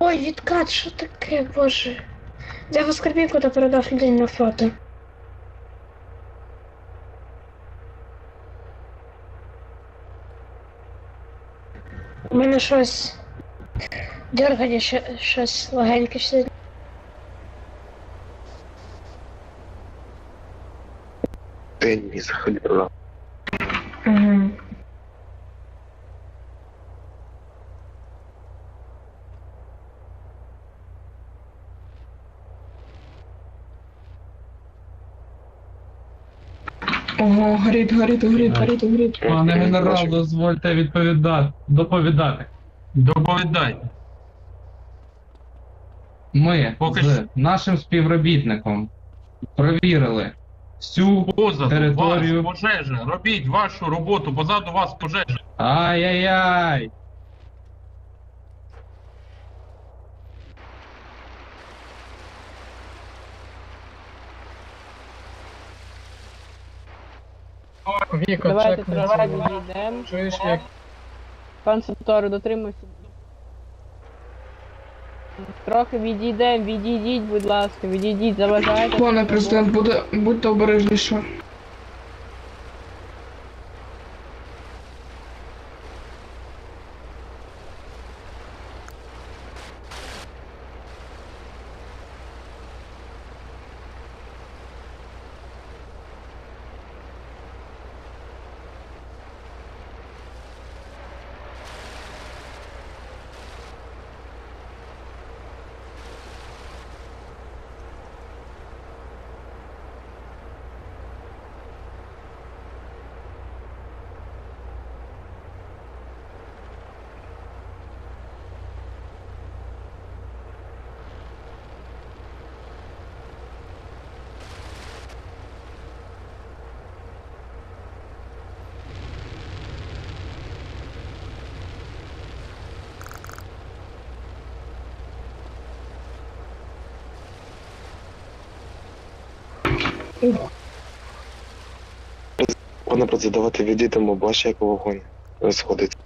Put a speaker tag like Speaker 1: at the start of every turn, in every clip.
Speaker 1: Ой, відкат, що таке, боже. Взяв скарбівку та передав людині на фото. У мене щось. Дергання, щось легеньке ще.
Speaker 2: День мій захоліла.
Speaker 3: Ого, горить, горить, горить, горить, горить.
Speaker 4: Пане генерал, дозвольте відповідати, доповідати.
Speaker 5: Доповідайте.
Speaker 4: Ми
Speaker 5: Поки
Speaker 4: з
Speaker 5: що.
Speaker 4: нашим співробітником провірили всю
Speaker 5: Позаду
Speaker 4: Територію.
Speaker 5: вас пожежа. Робіть вашу роботу, позаду вас пожежа.
Speaker 4: Ай-яй-яй!
Speaker 3: Віко,
Speaker 6: Давайте
Speaker 3: чекни
Speaker 6: трохи
Speaker 3: цього.
Speaker 6: відійдемо.
Speaker 3: Чуєш, як
Speaker 6: Пан Сатору, дотримуйся. Трохи відійдемо, відійдіть, будь ласка, відійдіть, заважайте.
Speaker 3: Пане президент, буде, будьте обережніше.
Speaker 2: Пане процедувати відійдемо, бачу, як вогонь розходить.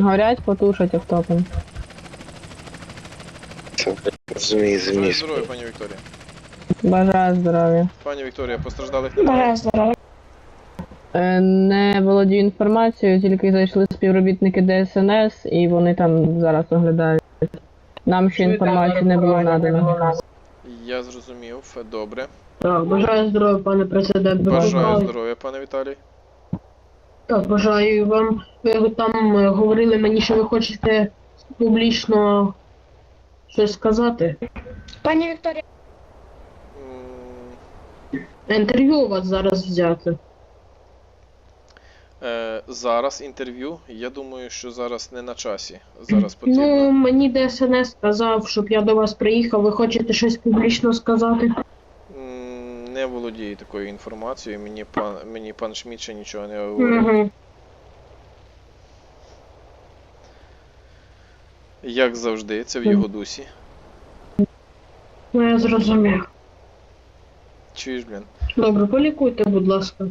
Speaker 6: Горять, потушать автопом.
Speaker 7: Бажаю
Speaker 2: зумію.
Speaker 7: здоров'я, пані Вікторія.
Speaker 6: Бажаю здоров'я.
Speaker 7: Пані Вікторія, постраждалих немає.
Speaker 1: Бажаю здоров'я.
Speaker 6: Е, Не володію інформацією, тільки зайшли співробітники ДСНС і вони там зараз оглядають. Нам ще інформації не було надано.
Speaker 7: Я зрозумів, добре.
Speaker 8: Так, бажаю здоров'я, пане президент.
Speaker 7: Бажаю здоров'я, пане Віталій.
Speaker 8: Так, бажаю вам. Ви там е, говорили мені, що ви хочете публічно щось сказати.
Speaker 1: Пані Вікторія,
Speaker 8: Інтерв'ю у вас зараз взяти.
Speaker 7: Е, зараз інтерв'ю. Я думаю, що зараз не на часі. Зараз потрібно.
Speaker 8: Ну, мені ДСНС сказав, щоб я до вас приїхав. Ви хочете щось публічно сказати?
Speaker 7: Не володію такою інформацією. Мені пан мені пан Шмідт нічого не говорив.
Speaker 8: Угу.
Speaker 7: Як завжди, це в його дусі.
Speaker 8: Ну, я зрозумів.
Speaker 7: Чуєш, блін?
Speaker 8: Добре, полікуйте, будь ласка.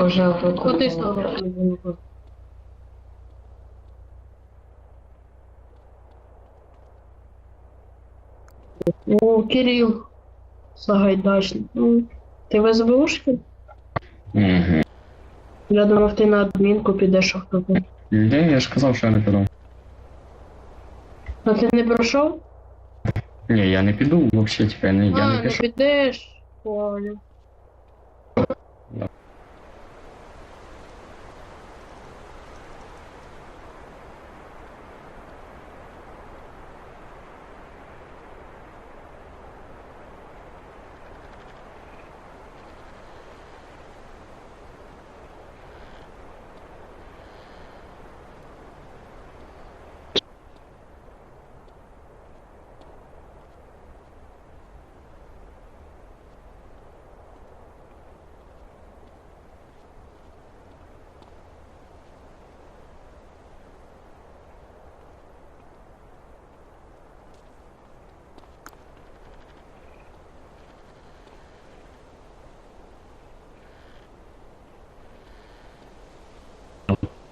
Speaker 8: Пожалуйста, ходи снова. О, Кирилл. Сагайдачник. Ну, Ти в СБУшки?
Speaker 9: Угу.
Speaker 8: Я думав, ти на адмінку підеш автопом.
Speaker 9: Ні, я ж казав, що я не піду.
Speaker 8: А ти не пройшов?
Speaker 9: Ні, я не піду, взагалі, типа, я не, я
Speaker 8: а,
Speaker 9: не
Speaker 8: не
Speaker 9: пішов.
Speaker 8: підеш. Понял.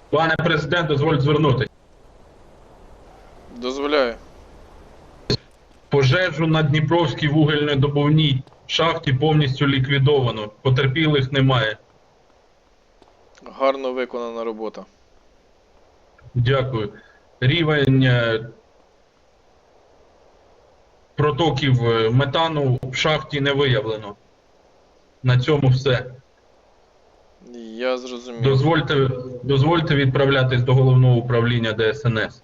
Speaker 5: Пане президент, дозвольте звернутися.
Speaker 7: Дозволяю.
Speaker 5: Пожежу на Дніпровській вугільнодобувній шахті повністю ліквідовано. Потерпілих немає.
Speaker 7: Гарно виконана робота.
Speaker 5: Дякую. Рівень е, протоків е, метану в шахті не виявлено. На цьому все.
Speaker 7: Я зрозумів.
Speaker 5: Дозвольте, дозвольте відправлятись до головного управління ДСНС.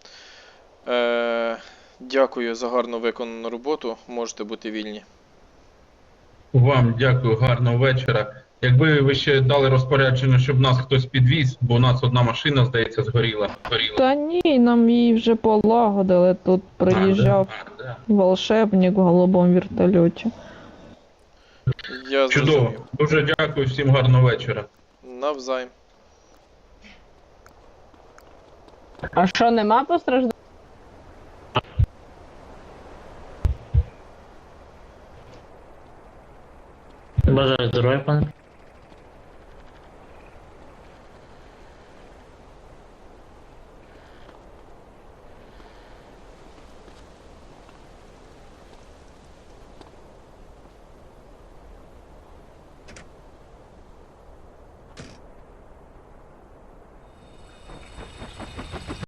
Speaker 7: Е, дякую за гарно виконану роботу. Можете бути вільні.
Speaker 5: Вам дякую, гарного вечора. Якби ви ще дали розпорядження, щоб нас хтось підвіз, бо у нас одна машина, здається, згоріла. згоріла.
Speaker 6: Та ні, нам її вже полагодили. Тут приїжджав
Speaker 5: А, да,
Speaker 6: волшебник в голубому вертольоті.
Speaker 7: Я.
Speaker 5: Чудово.
Speaker 7: зрозумів.
Speaker 5: Дуже дякую, всім гарного вечора.
Speaker 7: Навзаєм.
Speaker 6: А що, нема постраждань?
Speaker 10: Бажаю здоров'я, пане.